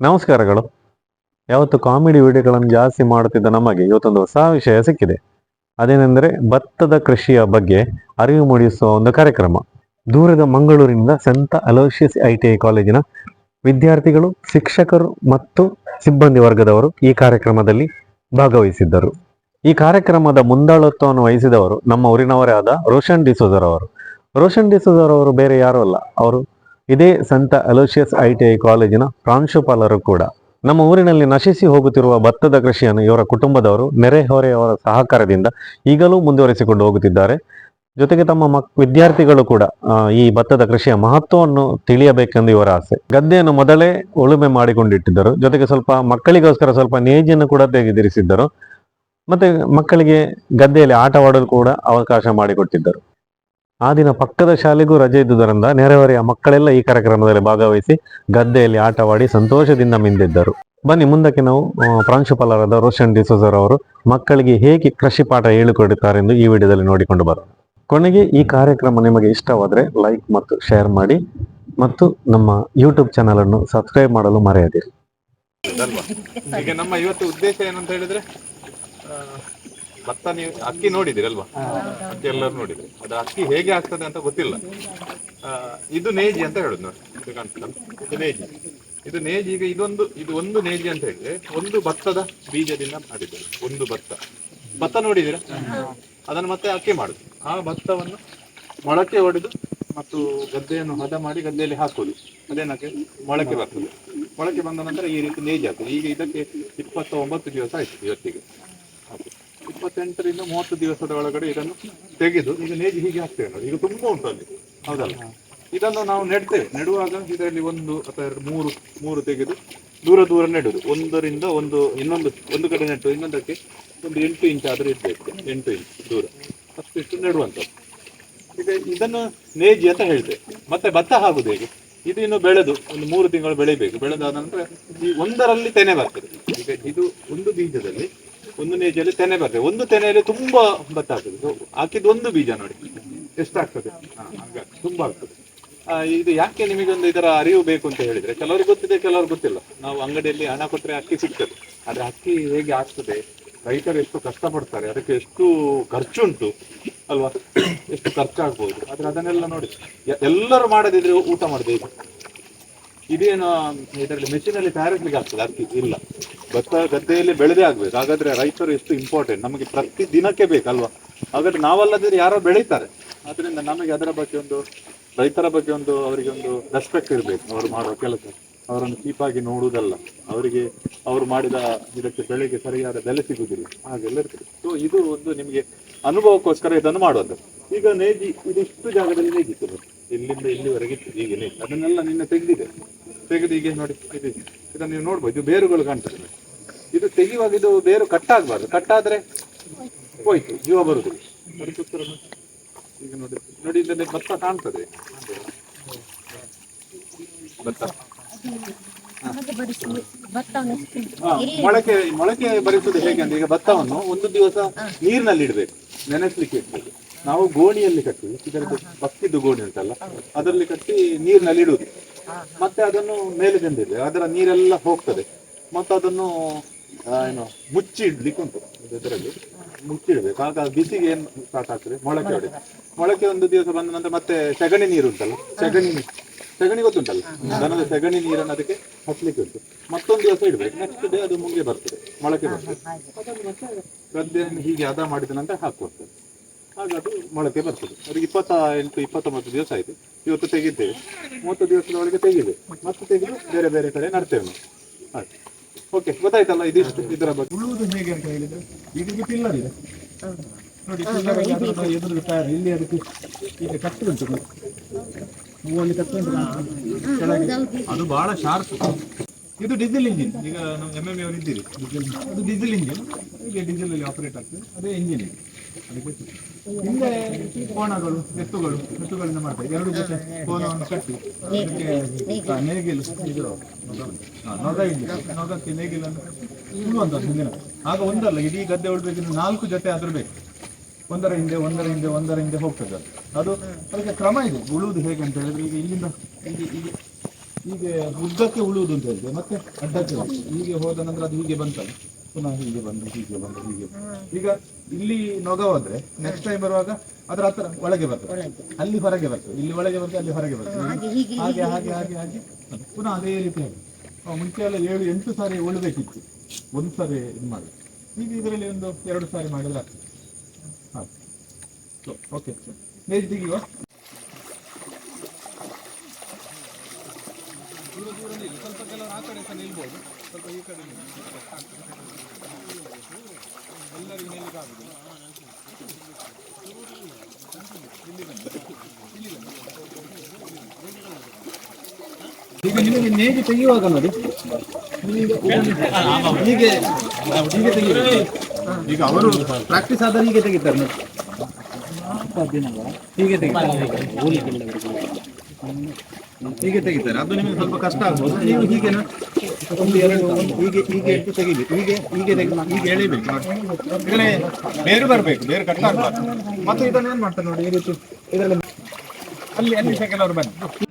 ನಮಸ್ಕಾರಗಳು. ಯಾವತ್ತು ಕಾಮಿಡಿ ವಿಡಿಯೋಗಳನ್ನು ಜಾಸ್ತಿ ಮಾಡುತ್ತಿದ್ದ ನಮಗೆ ಇವತ್ತೊಂದು ಹೊಸ ವಿಷಯ ಸಿಕ್ಕಿದೆ. ಅದೇನೆಂದರೆ ಭತ್ತದ ಕೃಷಿಯ ಬಗ್ಗೆ ಅರಿವು ಮೂಡಿಸುವ ಒಂದು ಕಾರ್ಯಕ್ರಮ. ದೂರದ ಮಂಗಳೂರಿನಿಂದ ಸಂತ ಅಲೋಶಿಯಸ್ ಐ ಟಿ ಐ ಕಾಲೇಜಿನ ವಿದ್ಯಾರ್ಥಿಗಳು, ಶಿಕ್ಷಕರು ಮತ್ತು ಸಿಬ್ಬಂದಿ ವರ್ಗದವರು ಈ ಕಾರ್ಯಕ್ರಮದಲ್ಲಿ ಭಾಗವಹಿಸಿದ್ದರು. ಈ ಕಾರ್ಯಕ್ರಮದ ಮುಂದಾಳತ್ವವನ್ನು ವಹಿಸಿದವರು ನಮ್ಮ ಊರಿನವರೇ ಆದ ರೋಷನ್ ಡಿಸೋಜರ್ ಅವರು. ರೋಷನ್ ಡಿಸೋಜರ್ ಅವರು ಬೇರೆ ಯಾರೂ ಅಲ್ಲ. ಅವರು ಇದೇ ಸಂತ ಅಲೋಷಿಯಸ್ ಐ ಟಿ ಐ ಕಾಲೇಜಿನ ಪ್ರಾಂಶುಪಾಲರು ಕೂಡ. ನಮ್ಮ ಊರಿನಲ್ಲಿ ನಶಿಸಿ ಹೋಗುತ್ತಿರುವ ಭತ್ತದ ಕೃಷಿಯನ್ನು ಇವರ ಕುಟುಂಬದವರು ನೆರೆಹೊರೆಯವರ ಸಹಕಾರದಿಂದ ಈಗಲೂ ಮುಂದುವರಿಸಿಕೊಂಡು ಹೋಗುತ್ತಿದ್ದಾರೆ. ಜೊತೆಗೆ ತಮ್ಮ ಮಕ್, ವಿದ್ಯಾರ್ಥಿಗಳು ಕೂಡ ಈ ಭತ್ತದ ಕೃಷಿಯ ಮಹತ್ವವನ್ನು ತಿಳಿಯಬೇಕೆಂದು ಇವರ ಆಸೆ. ಗದ್ದೆಯನ್ನು ಮೊದಲೇ ಉಳುಮೆ ಮಾಡಿಕೊಂಡಿಟ್ಟಿದ್ದರು. ಜೊತೆಗೆ ಸ್ವಲ್ಪ ಮಕ್ಕಳಿಗೋಸ್ಕರ ಸ್ವಲ್ಪ ನೇಜಿಯನ್ನು ಕೂಡ ತೆಗೆದಿರಿಸಿದ್ದರು. ಮತ್ತೆ ಮಕ್ಕಳಿಗೆ ಗದ್ದೆಯಲ್ಲಿ ಆಟವಾಡಲು ಕೂಡ ಅವಕಾಶ ಮಾಡಿಕೊಟ್ಟಿದ್ದರು. ಆ ದಿನ ಪಕ್ಕದ ಶಾಲೆಗೂ ರಜೆ ಇದ್ದುದರಿಂದ ನೆರೆಹೊರೆಯ ಮಕ್ಕಳೆಲ್ಲ ಈ ಕಾರ್ಯಕ್ರಮದಲ್ಲಿ ಭಾಗವಹಿಸಿ ಗದ್ದೆಯಲ್ಲಿ ಆಟವಾಡಿ ಸಂತೋಷದಿಂದ ಮಿಂದಿದ್ದರು. ಬನ್ನಿ, ಮುಂದಕ್ಕೆ ನಾವು ಪ್ರಾಂಶುಪಾಲರಾದ ರೋಷನ್ ಡಿಸೋಜರ್ ಅವರು ಮಕ್ಕಳಿಗೆ ಹೇಗೆ ಕೃಷಿ ಪಾಠ ಹೇಳಿಕೊಡುತ್ತಾರೆ ಎಂದು ಈ ವಿಡಿಯೋದಲ್ಲಿ ನೋಡಿಕೊಂಡು ಬರೋಣ. ಕೊನೆಗೆ ಈ ಕಾರ್ಯಕ್ರಮ ನಿಮಗೆ ಇಷ್ಟವಾದರೆ ಲೈಕ್ ಮತ್ತು ಶೇರ್ ಮಾಡಿ ಮತ್ತು ನಮ್ಮ ಯೂಟ್ಯೂಬ್ ಚಾನಲ್ ಅನ್ನು ಸಬ್ಸ್ಕ್ರೈಬ್ ಮಾಡಲು ಮರೆಯದಿರಿ. ಈಗ ನಮ್ಮ ಇವತ್ತು ಉದ್ದೇಶ ಏನಂತ ಹೇಳಿದ್ರೆ ಭತ್ತ ನೀವು ಅಕ್ಕಿ ನೋಡಿದಿರಲ್ವಾ? ಅಕ್ಕಿ ಎಲ್ಲರೂ ನೋಡಿದ್ರಿ. ಅದು ಅಕ್ಕಿ ಹೇಗೆ ಆಗ್ತದೆ ಅಂತ ಗೊತ್ತಿಲ್ಲ. ಇದು ನೇಜಿ ಅಂತ ಹೇಳುದು ನೋಡಿ. ಇದು ನೇಜಿ. ಇದು ನೇಜಿ ಈಗ ಇದೊಂದು, ಇದು ಒಂದು ನೇಜಿ ಅಂತ ಹೇಳಿದ್ರೆ ಒಂದು ಭತ್ತದ ಬೀಜದಿಂದ ಮಾಡಿದ್ದಾರೆ ಒಂದು ಭತ್ತ. ಭತ್ತ ನೋಡಿದಿರ ಅದನ್ನು ಮತ್ತೆ ಅಕ್ಕಿ ಮಾಡುದು. ಆ ಭತ್ತವನ್ನು ಮೊಳಕೆ ಹೊಡೆದು ಮತ್ತು ಗದ್ದೆಯನ್ನು ಹದ ಮಾಡಿ ಗದ್ದೆಯಲ್ಲಿ ಹಾಕೋದು. ಅದೇನಕ್ಕೆ? ಮೊಳಕೆ ಬರ್ತದೆ. ಮೊಳಕೆ ಬಂದ ನಂತರ ಈ ರೀತಿ ನೇಜಿ ಆಗ್ತದೆ ಈಗ ಇದಕ್ಕೆ ಇಪ್ಪತ್ತ ಒಂಬತ್ತು ದಿವಸ ಆಯ್ತು ಇವತ್ತಿಗೆ. ಇಪ್ಪತ್ತೆಂಟರಿಂದ ಮೂವತ್ತು ದಿವಸದ ಒಳಗಡೆ ಇದನ್ನು ತೆಗೆದು ಈಗ ನೇಜಿ ಹೀಗೆ ಹಾಕ್ತೇವೆ ನೋಡಿ ಈಗ ತುಂಬಾ ಉಂಟು ಅಲ್ಲಿ. ಹೌದಲ್ಲ? ಇದನ್ನು ನಾವು ನೆಡ್ತೇವೆ. ನೆಡುವಾಗ ಇದರಲ್ಲಿ ಒಂದು ಅಥವಾ ಎರಡು ಮೂರು ಮೂರು ತೆಗೆದು ದೂರ ದೂರ ನೆಡುದು. ಒಂದರಿಂದ ಒಂದು ಇನ್ನೊಂದು ಒಂದು ಕಡೆ ನೆಟ್ಟು ಇನ್ನೊಂದಕ್ಕೆ ಒಂದು ಎಂಟು ಇಂಚ್ ಆದರೆ ಇರ್ಬೇಕು. ಎಂಟು ಇಂಚ್ ದೂರ. ಅಷ್ಟಿಷ್ಟು ನೆಡುವಂಥದ್ದು. ಈಗ ಇದನ್ನು ನೇಜಿ ಅಂತ ಹೇಳಿದೆ ಮತ್ತೆ ಭತ್ತ ಹಾಕುದು ಹೇಗೆ? ಇದು ಇನ್ನು ಬೆಳೆದು ಒಂದು ಮೂರು ತಿಂಗಳು ಬೆಳಿಬೇಕು. ಬೆಳೆದಾದ ನಂತರ ಈ ಒಂದರಲ್ಲಿ ತೆನೆ ಬರ್ತದೆ. ಈಗ ಇದು ಒಂದು ಬೀಜದಲ್ಲಿ ಒಂದು ನೇಜಲ್ಲಿ ತೆನೆ ಬರ್ತದೆ. ಒಂದು ತೆನೆಯಲ್ಲಿ ತುಂಬಾ ಭತ್ತ ಆಗ್ತದೆ. ಹಾಕಿದ್ದು ಒಂದು ಬೀಜ ನೋಡಿ. ಎಷ್ಟಾಗ್ತದೆ ತುಂಬಾ ಆಗ್ತದೆ. ಇದು ಯಾಕೆ ನಿಮಗೊಂದು ಇದರ ಅರಿವು ಬೇಕು ಅಂತ ಹೇಳಿದ್ರೆ, ಕೆಲವರಿಗೆ ಗೊತ್ತಿದೆ ಕೆಲವರು ಗೊತ್ತಿಲ್ಲ. ನಾವು ಅಂಗಡಿಯಲ್ಲಿ ಹಣ ಕೊಟ್ಟರೆ ಅಕ್ಕಿ ಸಿಗ್ತದೆ. ಆದ್ರೆ ಅಕ್ಕಿ ಹೇಗೆ ಆಗ್ತದೆ? ರೈತರು ಎಷ್ಟು ಕಷ್ಟಪಡ್ತಾರೆ, ಅದಕ್ಕೆ ಎಷ್ಟು ಖರ್ಚುಂಟು ಅಲ್ವಾ? ಎಷ್ಟು ಖರ್ಚಾಗ್ಬೋದು? ಆದ್ರೆ ಅದನ್ನೆಲ್ಲ ನೋಡಿ. ಎಲ್ಲರೂ ಮಾಡದಿದ್ರೆ ಊಟ ಮಾಡಿದೆ ಇದೇನು ಇದರಲ್ಲಿ ಮೆಷಿನ್ ಅಲ್ಲಿ ತಯಾರಿಸ್ಲಿಕ್ಕೆ ಆಗ್ತದೆ ಅಕ್ಕಿ? ಇಲ್ಲ. ಭತ್ತ ಗದ್ದೆಯಲ್ಲಿ ಬೆಳೆದೇ ಆಗ್ಬೇಕು. ಹಾಗಾದ್ರೆ ರೈತರು ಎಷ್ಟು ಇಂಪಾರ್ಟೆಂಟ್ ನಮಗೆ ಪ್ರತಿ ದಿನಕ್ಕೆ ಬೇಕಲ್ವಾ? ಹಾಗಾದ್ರೆ ನಾವಲ್ಲದಿದ್ರೆ ಯಾರೋ ಬೆಳೀತಾರೆ. ಆದ್ರಿಂದ ನಮಗೆ ಅದರ ಬಗ್ಗೆ ಒಂದು, ರೈತರ ಬಗ್ಗೆ ಒಂದು, ಅವರಿಗೆ ಒಂದು ರೆಸ್ಪೆಕ್ಟ್ ಇರಬೇಕು. ಅವರು ಮಾಡುವ ಕೆಲಸ. ಅವರನ್ನು ಚೀಪಾಗಿ ನೋಡುವುದಲ್ಲ. ಅವರಿಗೆ, ಅವರು ಮಾಡಿದ ಇದಕ್ಕೆ ಬೆಳೆಗೆ ಸರಿಯಾದ ಬೆಲೆ ಸಿಗುವುದಿಲ್ಲ. ಹಾಗೆಲ್ಲ ಇರ್ತದೆ. ಸೊ ಇದು ಒಂದು ನಿಮಗೆ ಅನುಭವಕ್ಕೋಸ್ಕರ ಇದನ್ನು ಮಾಡುವಂಥದ್ದು. ಈಗ ನೇಜಿ ಇದಿಷ್ಟು ಜಾಗದಲ್ಲಿ ನೇಗಿತ್ತು ಇಲ್ಲಿಂದ ಇಲ್ಲಿವರೆಗೆ ಇತ್ತು. ಈಗ ನೇಜಿ ಅದನ್ನೆಲ್ಲ ನಿನ್ನೆ ತೆಗೆದಿದೆ. ತೆಗೆದು ಈಗ ನೋಡಿ, ಇದು ಇದನ್ನು ನೀವು ನೋಡ್ಬೋದು. ಬೇರುಗಳು ಕಾಣ್ತದೆ. ಇದು ತೆಗೆಯುವಾಗ ಇದು ಬೇರು ಕಟ್ಟಾಗಬಾರ್ದು ಕಟ್ಟಾದ್ರೆ ಹೋಯ್ತು, ಜೀವ ಬರುದು. ನೋಡಿ. ನೋಡಿ ಭತ್ತ ಕಾಣ್ತದೆ. ಭತ್ತ. ಮೊಳಕೆ ಮೊಳಕೆ ಬರಿಸುದು ಹೇಗೆ ಅಂದ್ರೆ ಈಗ ಭತ್ತವನ್ನು ಒಂದು ದಿವಸ ನೀರಿನಲ್ಲಿ ಇಡಬೇಕು, ನೆನೆಸ್ಲಿಕ್ಕೆ ಇಡ್ಬೇಕು ನಾವು ಗೋಣಿಯಲ್ಲಿ ಕಟ್ಟಿ ಇದರದ್ದು ಬಕ್ಕಿದ್ದು ಗೋಣಿ ಉಂಟಲ್ಲ, ಅದರಲ್ಲಿ ಕಟ್ಟಿ ನೀರಿನಲ್ಲಿ ಇಡುವುದು. ಮತ್ತೆ ಅದನ್ನು ಮೇಲೆ ತಂದಿದೆ ಅದರ ನೀರೆಲ್ಲ ಹೋಗ್ತದೆ. ಮತ್ತೆ ಅದನ್ನು ಏನು? ಮುಚ್ಚಿ ಇಡ್ಲಿಕ್ಕೆ ಉಂಟು ಇದರಲ್ಲಿ. ಮುಚ್ಚಿಡ್ಬೇಕು. ಆಗ ಬಿಸಿಗೆ ಏನು ಸ್ಟಾರ್ಟ್ ಆಗ್ತದೆ ಮೊಳಕೆ ಹೊಡೆ ಮೊಳಕೆ ಒಂದು ದಿವಸ ಬಂದ ನಂತರ ಮತ್ತೆ ಸೆಗಣಿ ನೀರು ಉಂಟಲ್ಲ? ಸೆಗಣಿ ನೀರು. ಸೆಗಣಿ ಗೊತ್ತುಂಟಲ್ಲ? ದನದ ಸೆಗಣಿ ನೀರನ್ನು ಅದಕ್ಕೆ ಹಚ್ಚಲಿಕ್ಕೆ ಉಂಟು. ಮತ್ತೊಂದು ದಿವಸ ಇಡ್ಬೇಕು. ನೆಕ್ಸ್ಟ್ ಡೇ ಅದು ಮುಂಗೆ ಬರ್ತದೆ. ಮೊಳಕೆ ಬರ್ತದೆ. ಗದ್ದೆಯನ್ನು ಹೀಗೆ ಹದ ಮಾಡಿದ ನಂತರ ಹಾಕುವಂಥದ್ದು. ಆಗ ಅದು ಮೊಳಕೆ ಬರ್ತದೆ. ಅದಕ್ಕೆ ಇಪ್ಪತ್ತ ಎಂಟು ಇಪ್ಪತ್ತೊಂಬತ್ತು ದಿವಸ ಆಯ್ತು. ಇವತ್ತು ತೆಗಿದ್ದೇವೆ ಮೂವತ್ತು ದಿವಸದ ಒಳಗೆ ತೆಗಿದೆ ಮತ್ತೆ ತೆಗೆದು ಬೇರೆ ಬೇರೆ ಕಡೆ ನಡ್ತೇವೆ ನಾವು. ಹಾಗೆ ಓಕೆ ಗೊತ್ತಾಯ್ತಲ್ಲ ಇದಿಷ್ಟು ಇದರ ಬಗ್ಗೆ. ಉಳುವುದು ಹೇಗೆ ಅಂತ ಹೇಳಿದ್ರೆ ಈಗ ಇದು. ಪಿಲ್ಲರ್ ಇದೆ ನೋಡಿ ಪಿಲ್ಲರ್ ಅದರ ಎದುರು ಟೈರ್ ಇಲ್ಲಿ ಅದಕ್ಕೆ ಈಗ ಕಟ್ಟು ಉಂಟು. ಮೂವಲ್ಲಿ ಕಟ್ಟು ಉಂಟು. ಕೆಳಗೆ. ಅದು ಬಹಳ ಶಾರ್ಪ್ ಇದು ಡೀಸೆಲ್ ಇಂಜಿನ್ ಈಗ ನಮ್ಮ ಎಂ ಎಂ ಅವರು ಇದ್ದೀರಿ. ಡೀಸೆಲ್ ಅದು ಡೀಸೆಲ್ ಇಂಜಿನ್ ಈಗ ಡೀಸೆಲ್ ಅಲ್ಲಿ ಆಪರೇಟ್ ಆಗ್ತದೆ. ಅದೇ ಇಂಜಿನ್ ಇದೆ ಅದಕ್ಕೆ ಹಿಂದೆ ಕೋಣಗಳು ಎತ್ತುಗಳು ಎತ್ತುಗಳಿಂದ ಮಾಡ್ತಾರೆ ಎರಡು ಜೊತೆ ಕೋಣವನ್ನು ಕಟ್ಟಿ ಅದಕ್ಕೆ ನೇಗಿಲು. ಇದು ನೊಗ ಇಲ್ಲಿ ನೊಗಕ್ಕೆ ನೇಗಿಲನ್ನು ಉಳುವಂಥದ್ದು ಹಿಂದಿನ. ಆಗ ಒಂದಲ್ಲ ಇಡೀ ಗದ್ದೆ ಉಳ್ಬೇಕಿದ್ರೆ ನಾಲ್ಕು ಜೊತೆ ಆದ್ರೂ ಬೇಕು. ಒಂದರ ಹಿಂದೆ ಒಂದರ ಹಿಂದೆ ಒಂದರ ಹಿಂದೆ ಹೋಗ್ತದೆ ಅದು. ಅದು ಅದಕ್ಕೆ ಕ್ರಮ ಇದೆ. ಉಳುವುದು ಹೇಗೆ ಅಂತ ಹೇಳಿದ್ರೆ ಈಗ ಇಲ್ಲಿಂದ ಹೀಗೆ ಹೀಗೆ ಹೀಗೆ ಉದ್ದಕ್ಕೆ ಉಳುವುದು ಅಂತ ಹೇಳಿದೆ ಮತ್ತೆ ಅಡ್ಡಕ್ಕೆ. ಹೀಗೆ ಹೋದ ನಂತರ ಅದು ಹೀಗೆ ಬಂತಲ್ಲ. ಪುನಃ ಹೀಗೆ ಬಂದು ಹೀಗೆ ಬಂದು ಹೀಗೆ. ಈಗ ಇಲ್ಲಿ ನೊಗ ಹೋದ್ರೆ ನೆಕ್ಸ್ಟ್ ಟೈಮ್ ಬರುವಾಗ ಅದರ ಹತ್ರ ಒಳಗೆ ಬರ್ತದೆ. ಅಲ್ಲಿ ಹೊರಗೆ ಬರ್ತದೆ. ಇಲ್ಲಿ ಒಳಗೆ ಬರ್ತದೆ ಅಲ್ಲಿ ಹೊರಗೆ ಬರ್ತದೆ. ಹಾಗೆ ಹಾಗೆ ಹಾಗೆ ಹಾಗೆ ಪುನಃ ಅದೇ ರೀತಿ ಆಗಿದೆ. ಆ, ಮುಂಚೆ ಎಲ್ಲ ಏಳು ಎಂಟು ಸಾರಿ ಉಳ್ಬೇಕಿತ್ತು. ಒಂದು ಸಾರಿ ಇದು ಮಾಡಿ. ಈಗ ಇದರಲ್ಲಿ ಒಂದು ಎರಡು ಸಾರಿ ಮಾಡಿದ್ರೆ ಆಗ್ತದೆ. ಹಾಗೆ. ಓಕೆ ಮೇಜ್ ತೆಗಿಯುವ. ಸ್ವಲ್ಪ ಕೆಲವರು ಆ ಕಡೆ ಸಹ ನಿಲ್ಬೋದು. ಸ್ವಲ್ಪ ಈ ಕಡೆ. ಎಲ್ಲರಿಗೂ ನಿಲ್ಲಿಕ್ಕೆ ಆಗುದಿಲ್ಲ ಈಗ ನಿಮಗೆ ನೇಜು ತೆಗೆಯುವಾಗ ನೋಡಿ. ಹೀಗೆ ಹೀಗೆ ತೆಗೆಯುವ ಈಗ ಅವರು ಪ್ರಾಕ್ಟೀಸ್ ಆದ್ರೆ ಹೀಗೆ ತೆಗಿತಾರೆ ನೋಡಿ. ಹೀಗೆ ತೆಗಿತಾರೆ. ಹೀಗೆ ತೆಗಿತಾರೆ. ಅದು ನಿಮಗೆ ಸ್ವಲ್ಪ ಕಷ್ಟ ಆಗ್ಬೋದು. ನೀವು ಹೀಗೆ ಒಂದು ಎರಡು ಹೀಗೆ ಹೀಗೆ ಇಟ್ಟು ತೆಗಿಬೇಕು ಹೀಗೆ ಹೀಗೆ ಹೀಗೆ ಎಳಿಬೇಕು. ಇದರಲ್ಲಿ ಬೇರು ಬರಬೇಕು. ಬೇರೆ ಕಟ್ ಮತ್ತೆ ಇದನ್ನ ಏನ್ ಮಾಡ್ತಾರೆ ನೋಡಿ, ಈ ರೀತಿ. ಇದರಲ್ಲಿ ಅಲ್ಲಿ ಅಲ್ಲಿ ಕೆಲವರು ಬನ್ನಿ.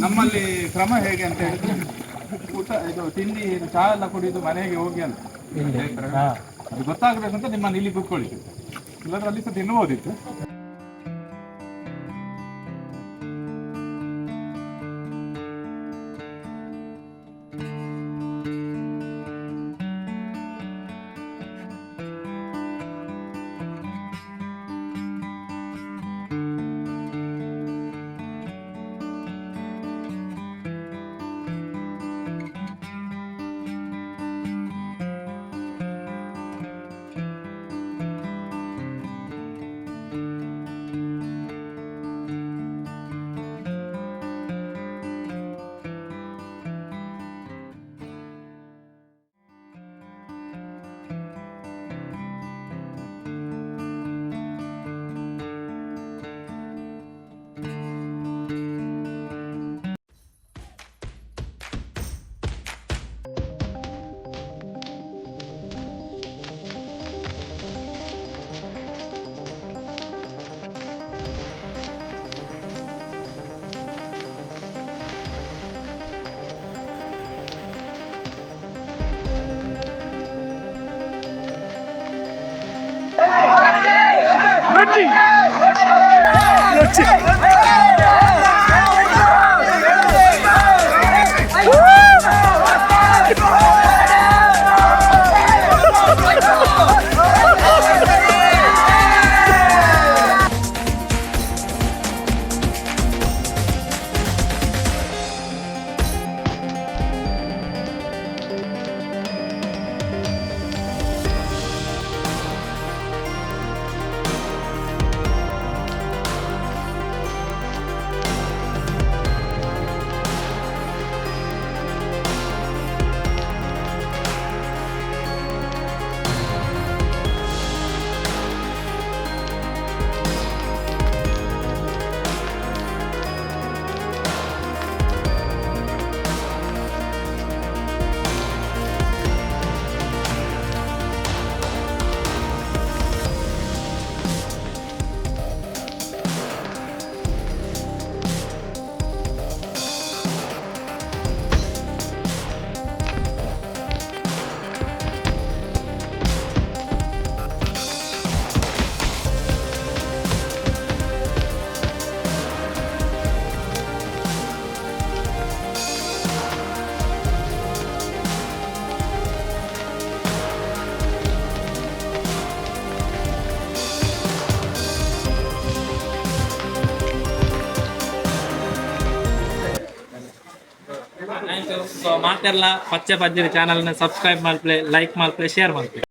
ನಮ್ಮಲ್ಲಿ ಕ್ರಮ ಹೇಗೆ ಅಂತ ಹೇಳಿದ್ರೆ ಊಟ ಇದು ತಿಂಡಿ ಚಾ ಚಹಾ ಎಲ್ಲ ಕುಡಿದು ಮನೆಗೆ ಹೋಗಿ ಅಂತ. ಅದು ಗೊತ್ತಾಗಬೇಕಂತ ನಿಮ್ಮನ್ನು ಇಲ್ಲಿ ಕೂತ್ಕೊಳ್ಳಿ ಇಲ್ಲಾಂದ್ರೆ ಅಲ್ಲಿ ಸಹ ತಿನ್ಬೋದಿತ್ತು 诶 诶 ಮಾತೆಲ್ಲ ಪಚ್ಚೆ ಪಜ್ಜಿರಿ ಚಾನಲ್ನ ಸಬ್ಸ್ಕ್ರೈಬ್ ಮಾಡ್ಪ್ಲೆ ಲೈಕ್ ಮಾಡ್ಪ್ಲೆ ಶೇರ್ ಮಾಡ್ಪ್ಲೆ